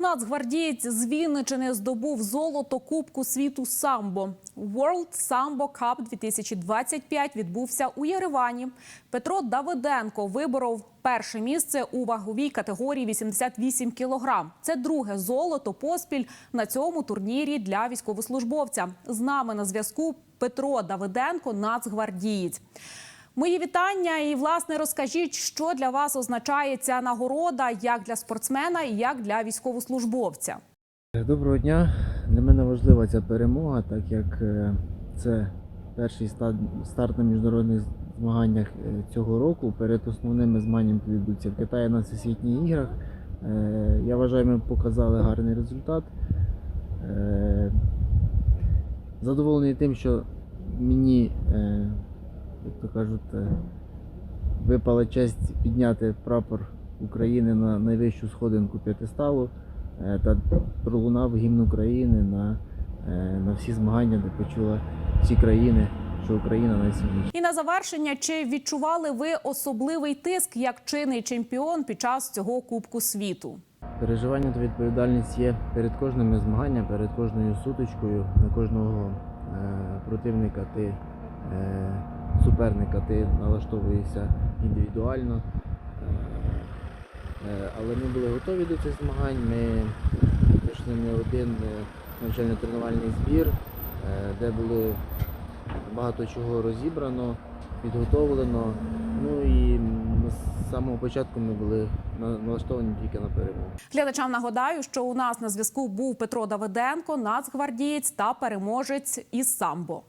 Нацгвардієць з Вінничини здобув золото Кубку світу самбо. World Sambo Cup 2025 відбувся у Єревані. Петро Давиденко виборов перше місце у ваговій категорії 88 кілограм. Це друге золото поспіль на цьому турнірі для військовослужбовця. З нами на зв'язку Петро Давиденко, нацгвардієць. Мої вітання і власне розкажіть, що для вас означає ця нагорода як для спортсмена, і як для військовослужбовця. Доброго дня. Для мене важлива ця перемога, так як е, це перший старт на міжнародних змаганнях е, цього року. Перед основними змаганнями відбудуться в Китаї на всесвітніх іграх. Е, Я вважаю, ми показали гарний результат. Задоволений тим, що мені, кажуть, е, випала честь підняти прапор України на найвищу сходинку п'ятисталу е, та пролунав гімн України на, е, на всі змагання, де почула всі країни, що Україна найсильніша. І на завершення, чи відчували ви особливий тиск як чинний чемпіон під час цього Кубку світу? Переживання та відповідальність є перед кожним змаганням, перед кожною сутичкою, на кожного е, противника ти е, суперника ти налаштовуєшся індивідуально. Е, е, але ми були готові до цих змагань. Ми пройшли не один е, навчально-тренувальний збір, де були багато чого розібрано, підготовлено. Ну і з самого початку ми були налаштовані тільки на перемогу. Глядачам нагадаю, що у нас на зв'язку був Петро Давиденко, нацгвардієць та переможець із самбо.